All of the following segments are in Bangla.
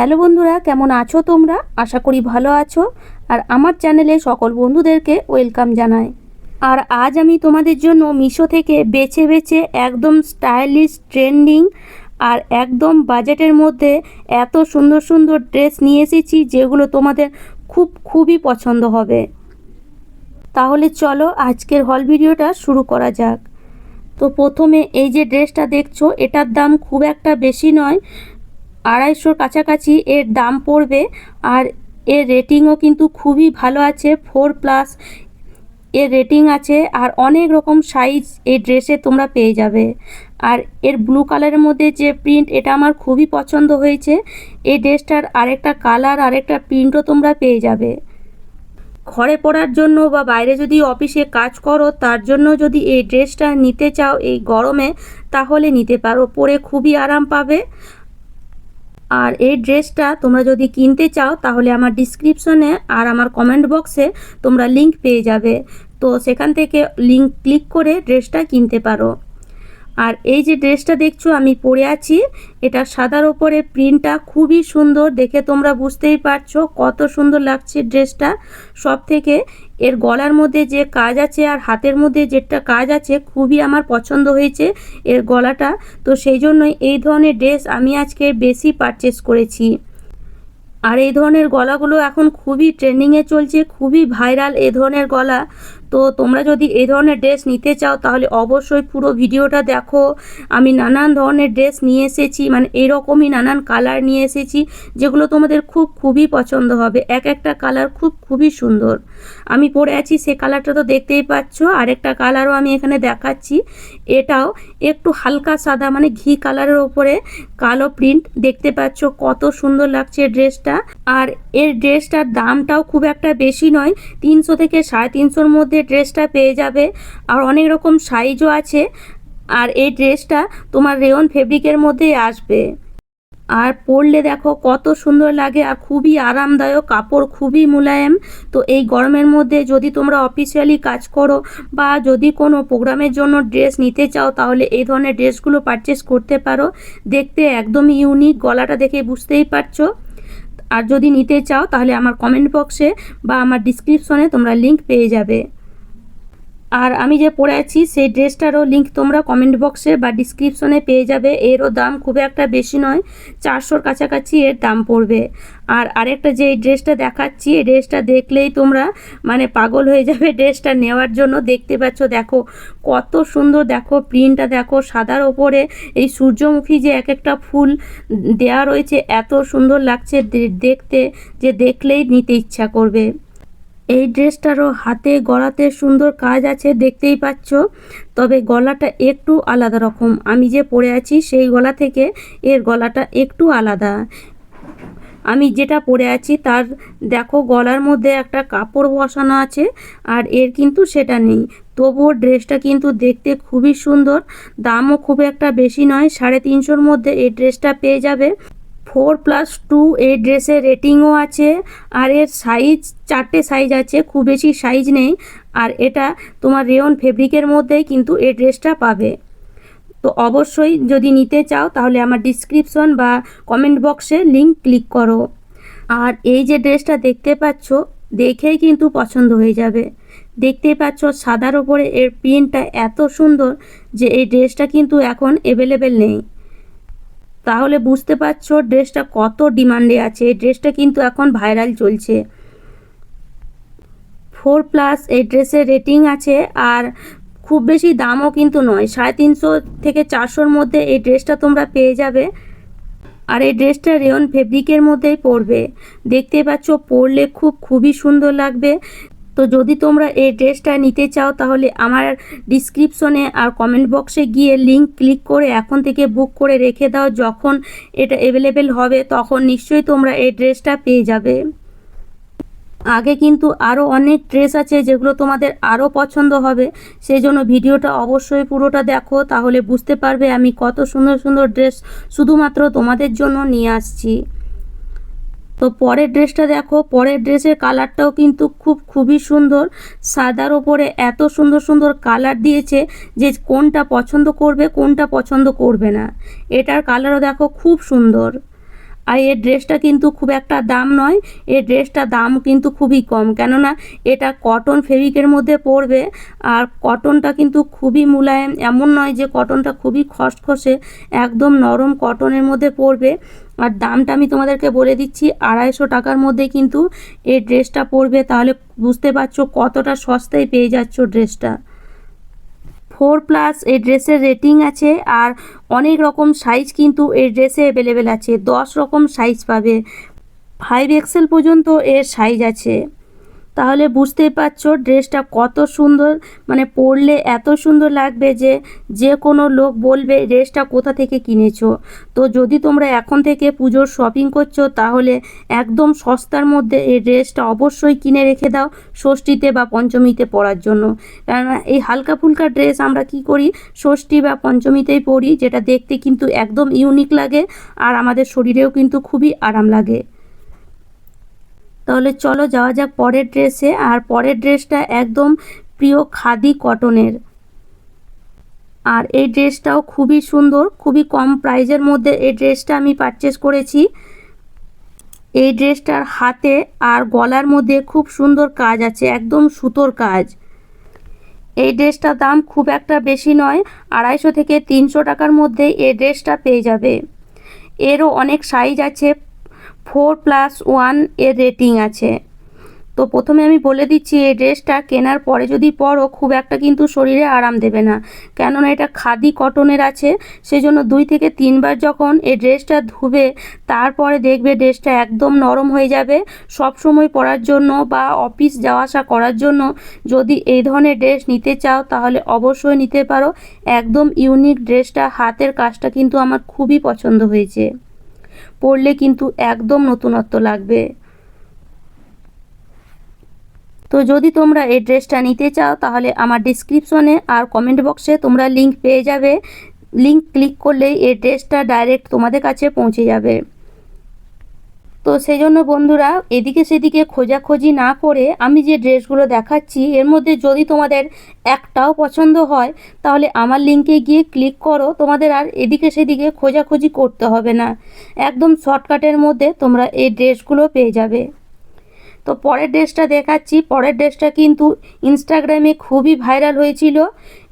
হ্যালো বন্ধুরা, কেমন আছো তোমরা? আশা করি ভালো আছো। আর আমার চ্যানেলে সকল বন্ধুদেরকে ওয়েলকাম জানাই। আর আজ আমি তোমাদের জন্য মিশো থেকে বেছে বেছে একদম স্টাইলিশ, ট্রেন্ডিং আর একদম বাজেটের মধ্যে এত সুন্দর সুন্দর ড্রেস নিয়ে এসেছি যেগুলো তোমাদের খুব খুবই পছন্দ হবে। তাহলে চলো আজকের হল ভিডিওটা শুরু করা যাক। তো প্রথমে এই যে ড্রেসটা দেখছ, এটার দাম খুব একটা বেশি নয়। আড়াইশোর কাছাকাছি এর দাম পড়বে আর এর রেটিংও কিন্তু খুবই ভালো আছে ফোর প্লাস এর রেটিং আছে আর অনেক রকম সাইজ এই ড্রেসে তোমরা পেয়ে যাবে। আর এর ব্লু কালারের মধ্যে যে প্রিন্ট এটা আমার খুবই পছন্দ হয়েছে, এই ড্রেসটার আরেকটা কালার আরেকটা প্রিন্টও তোমরা পেয়ে যাবে। ঘরে পড়ার জন্য বা বাইরে যদি অফিসে কাজ করো, তার জন্য যদি এই ড্রেসটা নিতে চাও এই গরমে, তাহলে নিতে পারো। পরে খুবই আরাম পাবে। আর এই ড্রেসটা তোমরা যদি কিনতে চাও, তাহলে আমার ডিসক্রিপশনে আর আমার কমেন্ট বক্সে তোমরা লিংক পেয়ে যাবে। তো সেখান থেকে লিংক ক্লিক করে ড্রেসটা কিনতে পারো। আর এই যে ড্রেসটা দেখছ, আমি পরে আছি। এটা সাদার ওপরে প্রিন্টটা খুবই সুন্দর, দেখে তোমরা বুঝতেই পারছ কত সুন্দর লাগছে ড্রেসটা। সব থেকে এর গলার মধ্যে যে কাজ আছে আর হাতের মধ্যে যেটা কাজ আছে খুবই আমার পছন্দ হয়েছে এর গলাটা। তো সেই জন্যই এই ধরনের ড্রেস আমি আজকে বেশি পারচেস করেছি। আর এই ধরনের গলাগুলো এখন খুবই ট্রেন্ডিংয়ে চলছে, খুবই ভাইরাল এ ধরনের গলা। তো তোমরা যদি এই ধরনের ড্রেস নিতে চাও, তাহলে অবশ্যই পুরো ভিডিওটা দেখো। আমি নানান ধরনের ড্রেস নিয়ে এসেছি মানে এরকমই নানান কালার নিয়ে এসেছি, যেগুলো তোমাদের খুব খুবই পছন্দ হবে। এক একটা কালার খুব খুবই সুন্দর। আমি পরে আছি, সে কালারটা তো দেখতেই পাচ্ছ। আরেকটা কালারও আমি এখানে দেখাচ্ছি। এটাও একটু হালকা সাদা মানে ঘি কালারের ওপরে কালো প্রিন্ট। দেখতে পাচ্ছ কত সুন্দর লাগছে ড্রেসটা। আর এর ড্রেসটার দামটাও খুব একটা বেশি নয়, তিনশো থেকে সাড়ে তিনশোর মধ্যে ড্রেসটা পেয়ে যাবে। আর অনেক রকম সাইজও আছে। আর এই ড্রেসটা তোমার রেয়ন ফেব্রিকের মধ্যেই আসবে। আর পরলে দেখো কত সুন্দর লাগে আর খুবই আরামদায়ক কাপড়, খুবই মোলায়েম। তো এই গরমের মধ্যে যদি তোমরা অফিসিয়ালি কাজ করো বা যদি কোনো প্রোগ্রামের জন্য ড্রেস নিতে চাও, তাহলে এই ধরনের ড্রেসগুলো পারচেস করতে পারো। দেখতে একদমই ইউনিক গলাটা দেখে বুঝতেই পারছ। আর যদি নিতে চাও, তাহলে আমার কমেন্ট বক্সে বা আমার ডিসক্রিপশনে তোমরা লিংক পেয়ে যাবে। আর আমি যে পরে আছি, সেই ড্রেসটারও লিঙ্ক তোমরা কমেন্ট বক্সে বা ডিসক্রিপশনে পেয়ে যাবে। এরও দাম খুব একটা বেশি নয়, চারশোর কাছাকাছি এর দাম পড়বে। আর আরেকটা যে এই ড্রেসটা দেখাচ্ছি, এই ড্রেসটা দেখলেই তোমরা মানে পাগল হয়ে যাবে ড্রেসটা নেওয়ার জন্য। দেখতে পাচ্ছ, দেখো কত সুন্দর, দেখো প্রিন্টটা দেখো সাদার ওপরে এই সূর্যমুখী যে এক একটা ফুল দেওয়া রয়েছে, এত সুন্দর লাগছে দেখতে যে দেখলেই নিতে ইচ্ছা করবে। এই ড্রেসটারও হাতে গলাতে সুন্দর কাজ আছে, দেখতেই পাচ্ছ। তবে গলাটা একটু আলাদা রকম। আমি যে পরে আছি, সেই গলা থেকে এর গলাটা একটু আলাদা। আমি যেটা পরে আছি, তার দেখো গলার মধ্যে একটা কাপড় বসানো আছে, আর এর কিন্তু সেটা নেই। তবুও ড্রেসটা কিন্তু দেখতে খুবই সুন্দর। দামও খুব একটা বেশি নয়, সাড়ে তিনশোর মধ্যে এই ড্রেসটা পেয়ে যাবে। ফোর প্লাস টু এই ড্রেসের রেটিংও আছে, আর এর সাইজ, চারটে সাইজ আছে, খুব বেশি সাইজ নেই, আর এটা তোমার রেয়ন ফেব্রিকের মধ্যেই কিন্তু এই ড্রেসটা পাবে। তো অবশ্যই যদি নিতে চাও, তাহলে আমার ডিসক্রিপশন বা কমেন্ট বক্সে লিংক ক্লিক করো। আর এই যে ড্রেসটা দেখতে পাচ্ছ, দেখেই কিন্তু পছন্দ হয়ে যাবে। দেখতেই পাচ্ছ সাদার ওপরে এর প্রিন্টটা এত সুন্দর যে এই ড্রেসটা কিন্তু এখন অ্যাভেলেবেল নেই। তাহলে বুঝতে পারছ ড্রেসটা কত ডিমান্ডে আছে, ড্রেসটা কিন্তু এখন ভাইরাল চলছে। ফোর প্লাস এই ড্রেসের রেটিং আছে আর খুব বেশি দামও কিন্তু নয়, সাড়ে তিনশো থেকে চারশোর মধ্যে এই ড্রেসটা তোমরা পেয়ে যাবে। আর এই ড্রেসটা রেয়ন ফেব্রিকের মধ্যেই পরবে। দেখতে পাচ্ছ, পরলে খুব, খুবই সুন্দর লাগবে। তো যদি তোমরা এই ড্রেসটা নিতে চাও, তাহলে আমার ডিসক্রিপশনে আর কমেন্ট বক্সে গিয়ে লিংক ক্লিক করে এখন থেকে বুক করে রেখে দাও। যখন এটা অ্যাভেলেবেল হবে, তখন নিশ্চয়ই তোমরা এই ড্রেসটা পেয়ে যাবে। আগে কিন্তু আরও অনেক ড্রেস আছে যেগুলো তোমাদের আরও পছন্দ হবে। সেই জন্য ভিডিওটা অবশ্যই পুরোটা দেখো, তাহলে বুঝতে পারবে আমি কত সুন্দর সুন্দর ড্রেস শুধুমাত্র তোমাদের জন্য নিয়ে আসছি। তো পরের ড্রেসটা দেখো, পরের ড্রেসের কালারটাও কিন্তু খুব, খুবই সুন্দর। সাদার ওপরে এত সুন্দর সুন্দর কালার দিয়েছে যে কোনটা পছন্দ করবে, কোনটা পছন্দ করবে না। এটার কালারও দেখো খুব সুন্দর। আর এর ড্রেসটা কিন্তু খুব একটা দাম নয়। এর ড্রেসটা দাম কিন্তু খুবই কম। কেননা এটা কটন ফেব্রিকের মধ্যে পড়বে আর কটনটা কিন্তু খুবই মুলায়েম। এমন নয় যে কটনটা খুবই খসখসে, একদম নরম কটনের মধ্যে পড়বে। আর দামটা আমি তোমাদেরকে বলে দিচ্ছি, আড়াইশো টাকার মধ্যে কিন্তু এই ড্রেসটা পড়বে। তাহলে বুঝতে পারছ কতটা সস্তায় পেয়ে যাচ্ছ ড্রেসটা। ফোর প্লাস এই ড্রেসের রেটিং আছে আর অনেক রকম সাইজ কিন্তু এই ড্রেসে অ্যাভেলেবেল আছে। দশ রকম সাইজ পাবে। ফাইভ এক্সেল পর্যন্ত এর সাইজ আছে। তাহলে বুঝতেই পারছ ড্রেসটা কত সুন্দর মানে পরলে এত সুন্দর লাগবে যে যে কোনো লোক বলবে ড্রেসটা কোথা থেকে কিনেছো। তো যদি তোমরা এখন থেকে পুজোর শপিং করছ, তাহলে একদম সস্তার মধ্যে এই ড্রেসটা অবশ্যই কিনে রেখে দাও ষষ্ঠীতে বা পঞ্চমীতে পরার জন্য। কেননা এই হালকা ফুলকা ড্রেস আমরা কি করি? ষষ্ঠী বা পঞ্চমীতেই পরি, যেটা দেখতে কিন্তু একদম ইউনিক লাগে, আর আমাদের শরীরেও কিন্তু খুবই আরাম লাগে। তাহলে চলো যাওয়া যাক পরের ড্রেসে। আর পরের ড্রেসটা একদম প্রিয় খাদি কটনের। আর এই ড্রেসটাও খুবই সুন্দর, খুবই কম প্রাইজের মধ্যে এই ড্রেসটা আমি পারচেস করেছি। এই ড্রেসটার হাতে আর গলার মধ্যে খুব সুন্দর কাজ আছে, একদম সুতোর কাজ। এই ড্রেসটার দাম খুব একটা বেশি নয়, আড়াইশো থেকে তিনশো টাকার মধ্যে এই ড্রেসটা পেয়ে যাবে। এরও অনেক সাইজ আছে ফোর প্লাস ওয়ানের রেটিং আছে। তো প্রথমে আমি বলে দিচ্ছি, এই ড্রেসটা কেনার পরে যদি পরো, খুব একটা কিন্তু শরীরে আরাম দেবে না। কেননা এটা খাদি কটনের আছে, সেজন্য দুই থেকে তিনবার যখন এই ড্রেসটা ধুবে, তারপরে দেখবে ড্রেসটা একদম নরম হয়ে যাবে। সব সময় পরার জন্য বা অফিস যাওয়া আসা করার জন্য যদি এই ধরনের ড্রেস নিতে চাও, তাহলে অবশ্যই নিতে পারো। একদম ইউনিক ড্রেসটা, হাতের কাজটা কিন্তু আমার খুবই পছন্দ হয়েছে। পরলে কিন্তু একদম নতুনত্ব লাগবে। তো যদি তোমরা এই ড্রেসটা নিতে চাও, তাহলে আমার ডিসক্রিপশনে আর কমেন্ট বক্সে তোমরা লিংক পেয়ে যাবে। লিংক ক্লিক করলেই এই ড্রেসটা ডাইরেক্ট তোমাদের কাছে পৌঁছে যাবে। তো সেই জন্য বন্ধুরা, এদিকে সেদিকে খোঁজাখুঁজি না করে আমি যে ড্রেসগুলো দেখাচ্ছি, এর মধ্যে যদি তোমাদের একটাও পছন্দ হয়, তাহলে আমার লিঙ্কে গিয়ে ক্লিক করো। তোমাদের আর এদিকে সেদিকে খোঁজাখুঁজি করতে হবে না। একদম শর্টকাটের মধ্যে তোমরা এই ড্রেসগুলো পেয়ে যাবে। তো পরের ড্রেসটা দেখাচ্ছি। পরের ড্রেসটা কিন্তু ইনস্টাগ্রামে খুবই ভাইরাল হয়েছিল।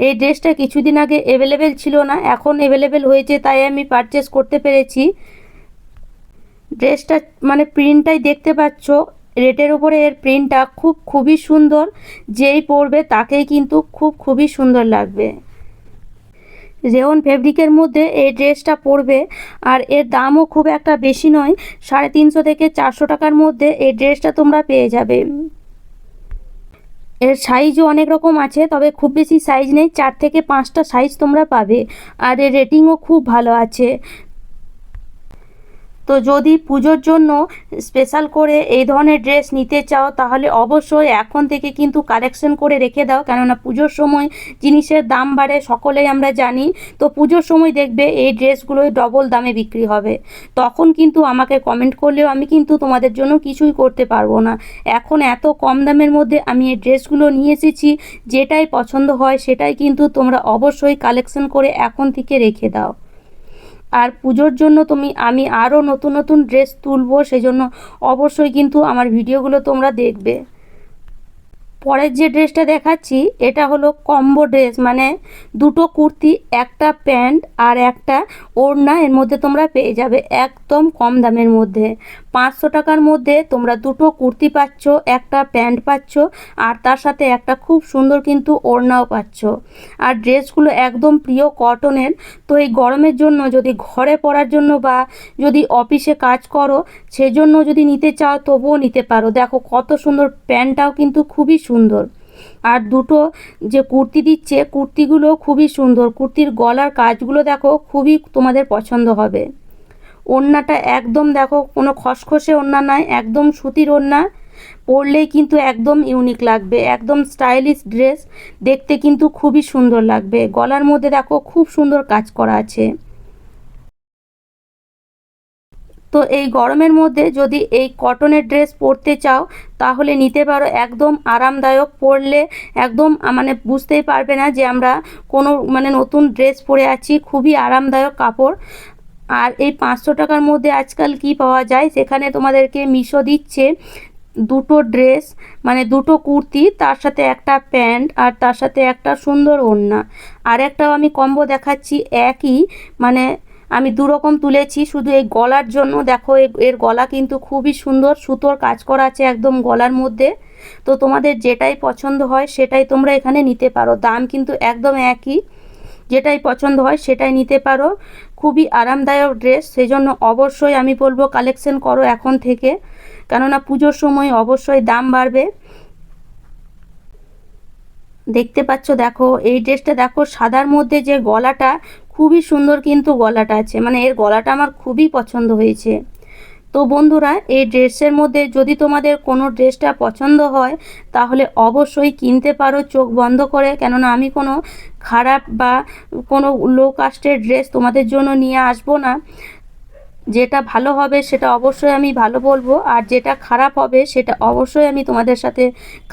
এই ড্রেসটা কিছুদিন আগে অ্যাভেলেবেল ছিল না, এখন অ্যাভেলেবেল হয়েছে, তাই আমি পারচেস করতে পেরেছি। ড্রেসটা মানে প্রিন্টটাই দেখতে পাচ্ছ। রেটের উপরে এর প্রিন্টটা খুব খুবই সুন্দর। যেই পরবে তাকেই কিন্তু খুব খুবই সুন্দর লাগবে। রেওন ফেব্রিকের মধ্যে এই ড্রেসটা পরবে। আর এর দামও খুব একটা বেশি নয়, সাড়ে তিনশো থেকে চারশো টাকার মধ্যে এই ড্রেসটা তোমরা পেয়ে যাবে। এর সাইজও অনেক রকম আছে, তবে খুব বেশি সাইজ নেই, চার থেকে পাঁচটা সাইজ তোমরা পাবে। আর এর রেটিংও খুব ভালো আছে। তো যদি পুজোর জন্য স্পেশাল করে এই ধরনের ড্রেস নিতে চাও, তাহলে অবশ্যই এখন থেকে কিন্তু কালেকশন করে রেখে দাও। কেননা পুজোর সময় জিনিসের দাম বাড়ে, সকলেই আমরা জানি। তো পুজোর সময় দেখবে এই ড্রেসগুলোই ডবল দামে বিক্রি হবে। তখন কিন্তু আমাকে কমেন্ট করলেও আমি কিন্তু তোমাদের জন্য কিছুই করতে পারব না। এখন এত কম দামের মধ্যে আমি এই ড্রেসগুলো নিয়ে এসেছি, যেটাই পছন্দ হয় সেটাই কিন্তু তোমরা অবশ্যই কালেকশন করে এখন থেকে রেখে দাও। আর পুজোর জন্য তুমি, আমি আরও নতুন নতুন ড্রেস তুলবো, সেজন্য অবশ্যই কিন্তু আমার ভিডিওগুলো তোমরা দেখবে। পরের যে ড্রেসটা দেখাচ্ছি, এটা হলো কম্বো ড্রেস মানে দুটো কুর্তি, একটা প্যান্ট আর একটা ওড়না, এর মধ্যে তোমরা পেয়ে যাবে একদম কম দামের মধ্যে। পাঁচশো টাকার মধ্যে তোমরা দুটো কুর্তি পাচ্ছ, একটা প্যান্ট পাচ্ছ, আর তার সাথে একটা খুব সুন্দর কিন্তু ওড়নাও পাচ্ছ। আর ড্রেসগুলো একদম প্রিয় কটনের, তো এই গরমের জন্য, যদি ঘরে পরার জন্য বা যদি অফিসে কাজ করো সেজন্য যদি নিতে চাও, তবুও নিতে পারো। দেখো, কত সুন্দর প্যান্টটাও কিন্তু খুবই সুন্দর। আর দুটো যে কুর্তি দিচ্ছে, কুর্তিগুলো খুবই সুন্দর। কুর্তির গলার কাজগুলো দেখো, খুবই তোমাদের পছন্দ হবে। ওড়নাটা একদম দেখো, কোনো খসখসে ওড়না নয়, একদম সুতির ওড়না। পরলেই কিন্তু একদম ইউনিক লাগবে, একদম স্টাইলিশ ড্রেস। দেখতে কিন্তু খুবই সুন্দর লাগবে। গলার মধ্যে দেখো, খুব সুন্দর কাজ করা আছে। তো এই গরমের মধ্যে যদি এই কটনের ড্রেস পরতে চাও, তাহলে নিতে পারো একদম আরামদায়ক। পরলে একদম মানে বুঝতেই পারবে না যে আমরা কোনো মানে নতুন ড্রেস পরে আছি, খুবই আরামদায়ক কাপড়। আর এই পাঁচশো টাকার মধ্যে আজকাল কি পাওয়া যায়? সেখানে তোমাদেরকে মিশো দিচ্ছে দুটো ড্রেস মানে দুটো কুর্তি, তার সাথে একটা প্যান্ট আর তার সাথে একটা সুন্দর ওড়না। আর একটাও আমি কম্বো দেখাচ্ছি, একই মানে আমি দু রকম তুলেছি, শুধু এই গলার জন্য। দেখো এর গলা কিন্তু খুবই সুন্দর, সুতোর কাজ করা আছে একদম গলার মধ্যে। তো তোমাদের যেটাই পছন্দ হয়, সেটাই তোমরা এখানে নিতে পারো। দাম কিন্তু একদম একই। যেটাই পছন্দ হয়, সেটাই নিতে পারো। খুবই আরামদায়ক ড্রেস সেই জন্য অবশ্যই আমি বলব কালেকশন করো এখন থেকে। কেননা পুজোর সময় অবশ্যই দাম বাড়বে। দেখতে পাচ্ছ, দেখো, এই ড্রেসটা দেখো, সাদার মধ্যে যে গলাটা খুবই সুন্দর কিন্তু গলাটা আছে। মানে এর গলাটা আমার খুবই পছন্দ হয়েছে। তো বন্ধুরা, এই ড্রেসের মধ্যে যদি তোমাদের কোনো ড্রেসটা পছন্দ হয়, তাহলে অবশ্যই কিনতে পারো, চোখ বন্ধ করে। কেননা আমি কোনো খারাপ বা কোনো লো কাস্টের ড্রেস তোমাদের জন্য নিয়ে আসব না। যেটা ভালো হবে সেটা অবশ্যই আমি ভালো বলব, আর যেটা খারাপ হবে সেটা অবশ্যই আমি তোমাদের সাথে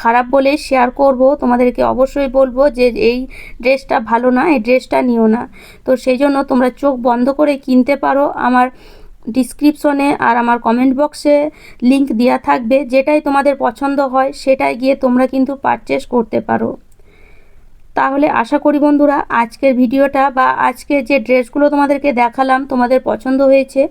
খারাপ বলে শেয়ার করব। তোমাদেরকে অবশ্যই বলব যে এই ড্রেসটা ভালো না, এই ড্রেসটা নিও না। তো সেই জন্য তোমরা চোখ বন্ধ করে কিনতে পারো। আমার ডিসক্রিপশনে আর আমার কমেন্ট বক্সে লিংক দেওয়া থাকবে। যেটাই তোমাদের পছন্দ হয়, সেটাই গিয়ে তোমরা কিন্তু পারচেস করতে পারো। তাহলে আশা করি বন্ধুরা আজকের ভিডিওটা বা আজকে যে ড্রেসগুলো তোমাদেরকে দেখালাম তোমাদের পছন্দ হয়েছে।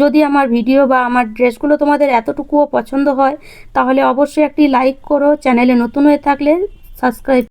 যদি আমার ভিডিও বা আমার ড্রেসগুলো তোমাদের এতটুকুও পছন্দ হয়, তাহলে অবশ্যই একটি লাইক করো, চ্যানেলে নতুন হয়ে থাকলে সাবস্ক্রাইব